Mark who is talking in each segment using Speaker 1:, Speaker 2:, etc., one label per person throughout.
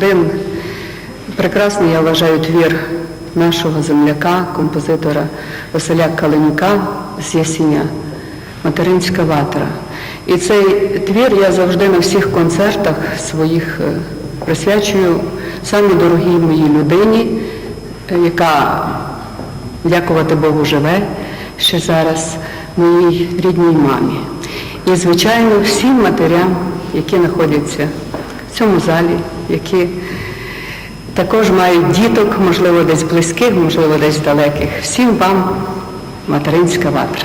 Speaker 1: один прекрасний, я вважаю, твір нашого земляка, композитора Василя Калинюка з Ясіня Материнська ватра. І цей твір я завжди на всіх концертах своїх е, присвячую саме дорогій моїй людині, е, яка, дякувати Богу, живе ще зараз моїй рідній мамі. І, звичайно, всім матерям, які знаходяться цьому залі, які також мають діток, можливо, десь близьких, можливо, десь далеких. Всім вам материнська ватра.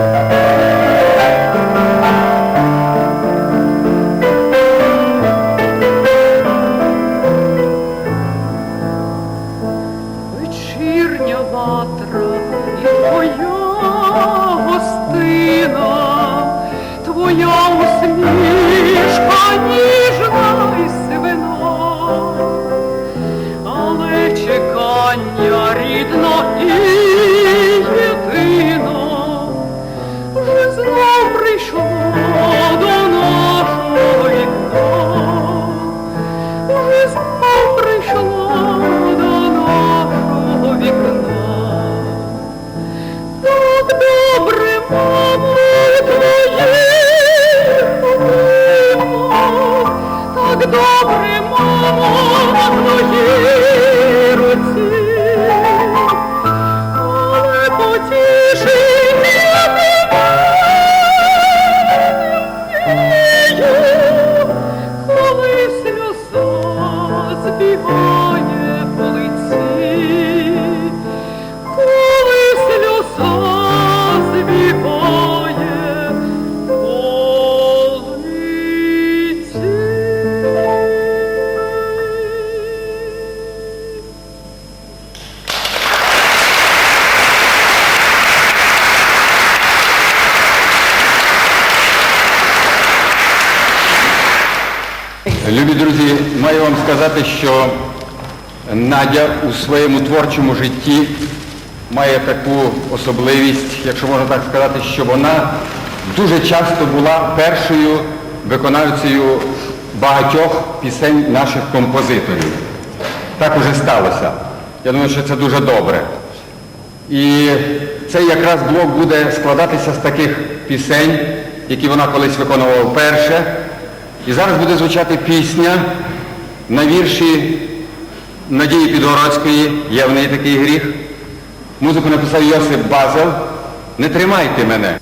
Speaker 2: Thank you. Oh, you. Сказати, що Надя у своєму творчому житті має таку особливість, якщо можна так сказати, що вона дуже часто була першою виконавцею багатьох пісень наших композиторів. Так уже сталося. Я думаю, що це дуже добре. І цей якраз блок буде складатися з таких пісень, які вона колись виконувала вперше. І зараз буде звучати пісня на вірші Надії Підгородської, неї такий гріх. Музику написав Йосип Базел. Не тримайте мене.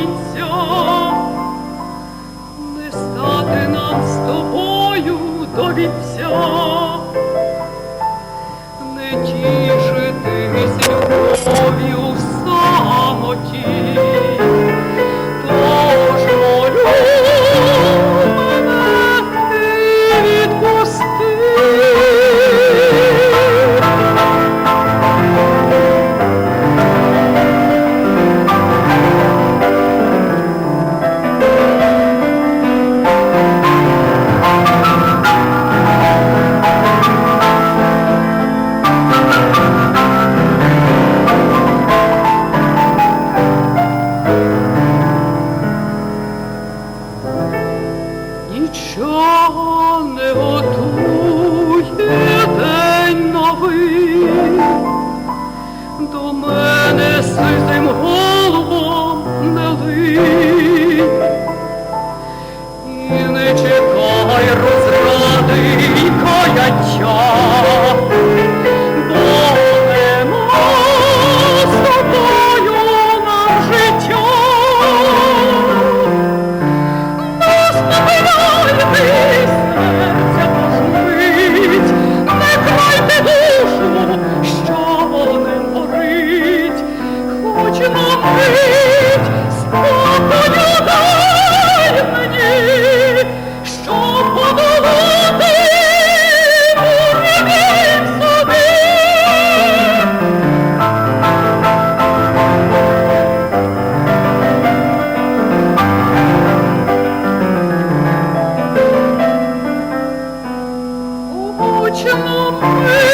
Speaker 1: Кінця, не стати нам з тобою до вінця, Учно мить,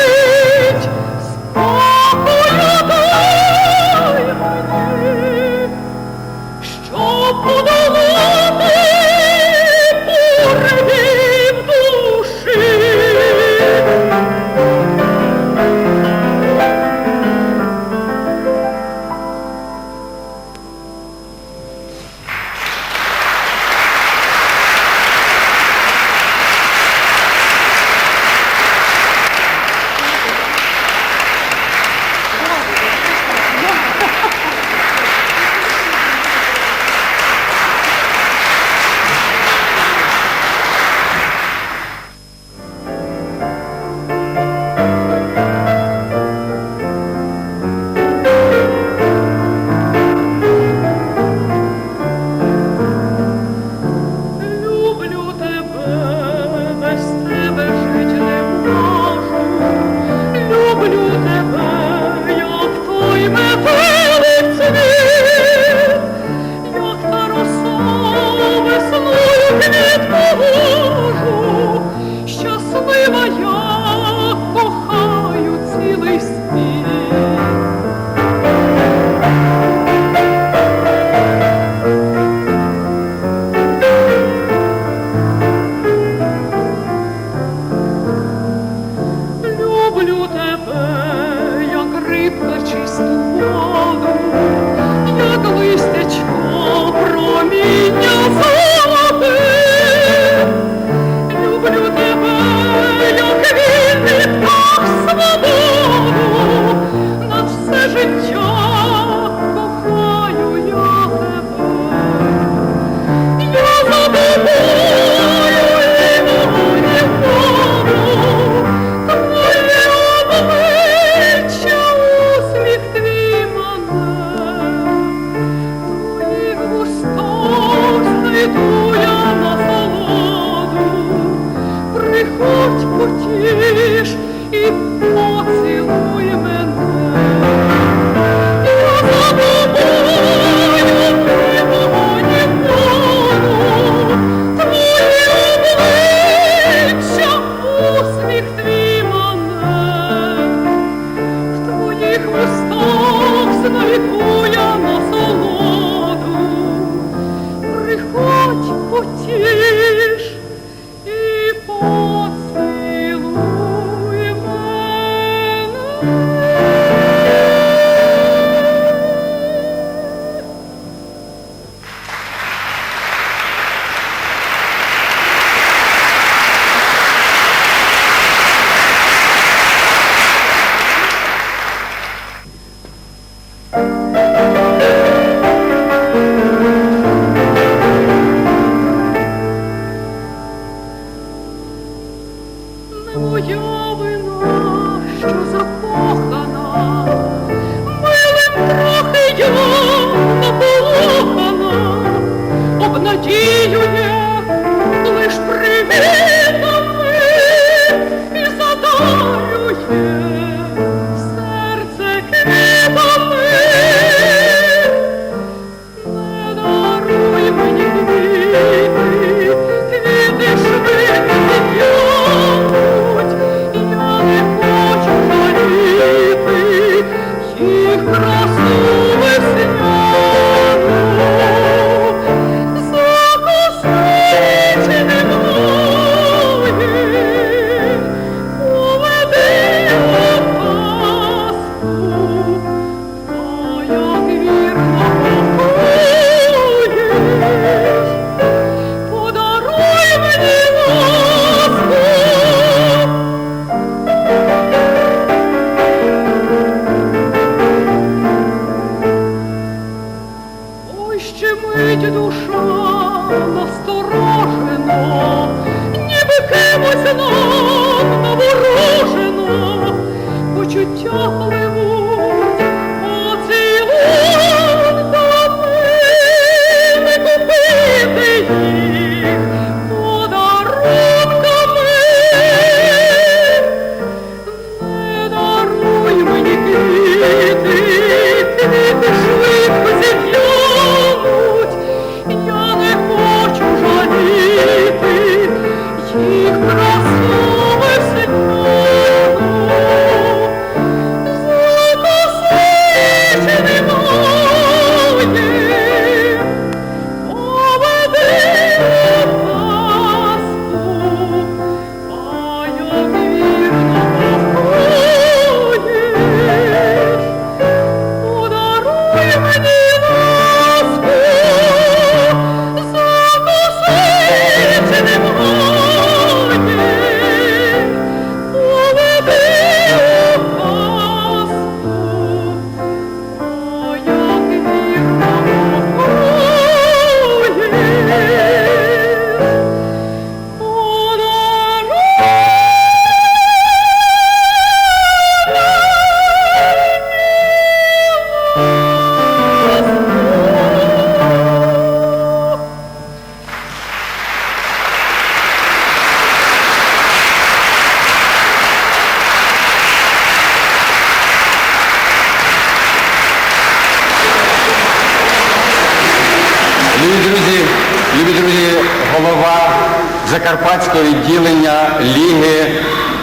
Speaker 2: Закарпатського відділення Ліги,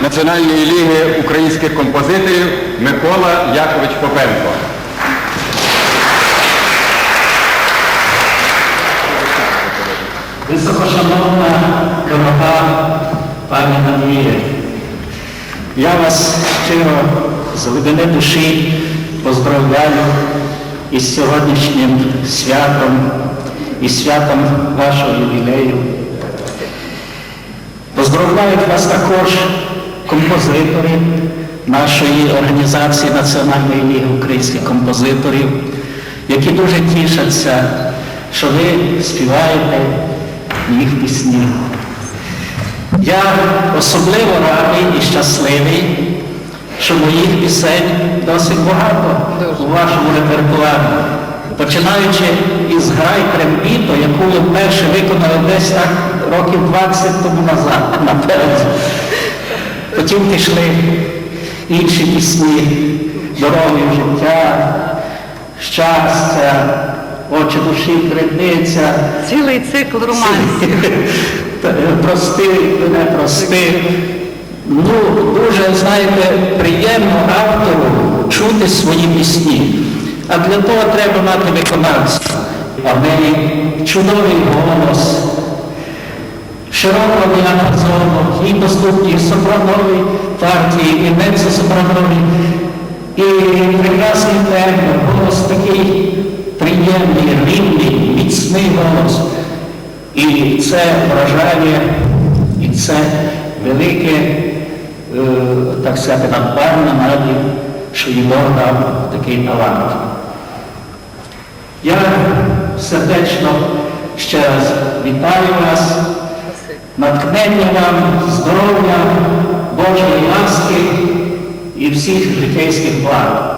Speaker 2: Національної ліги українських композиторів Микола Якович Попенко.
Speaker 3: Високошановна дорога пані Надія, я вас щиро з глибини душі поздравляю із сьогоднішнім святом і святом вашого ювілею. Поздравляють вас також композитори нашої організації Національної ліги українських композиторів, які дуже тішаться, що ви співаєте їх пісні. Я особливо радий і щасливий, що моїх пісень досить багато у вашому репертуарі. Починаючи із грай трембіто, яку ви вперше виконали десь так років 20 тому назад, наперед. Потім пішли інші пісні, дороги життя, щастя, очі душі криниця.
Speaker 1: Цілий цикл романсів.
Speaker 3: Е, Прости, мене прости. Ну, дуже, знаєте, приємно автору чути свої пісні. А для того треба мати виконавця. А в неї чудовий голос, широкого діапазону, і доступні сопранові партії, і мецо-сопранові, і прекрасний тембр, голос такий приємний, рівний, міцний голос. І це вражає, і це велике, е, так сказати, надбання навіть, що Бог дав такий талант. Я сердечно ще раз вітаю вас, натхнення вам, здоров'я, Божої ласки і всіх житейських благ.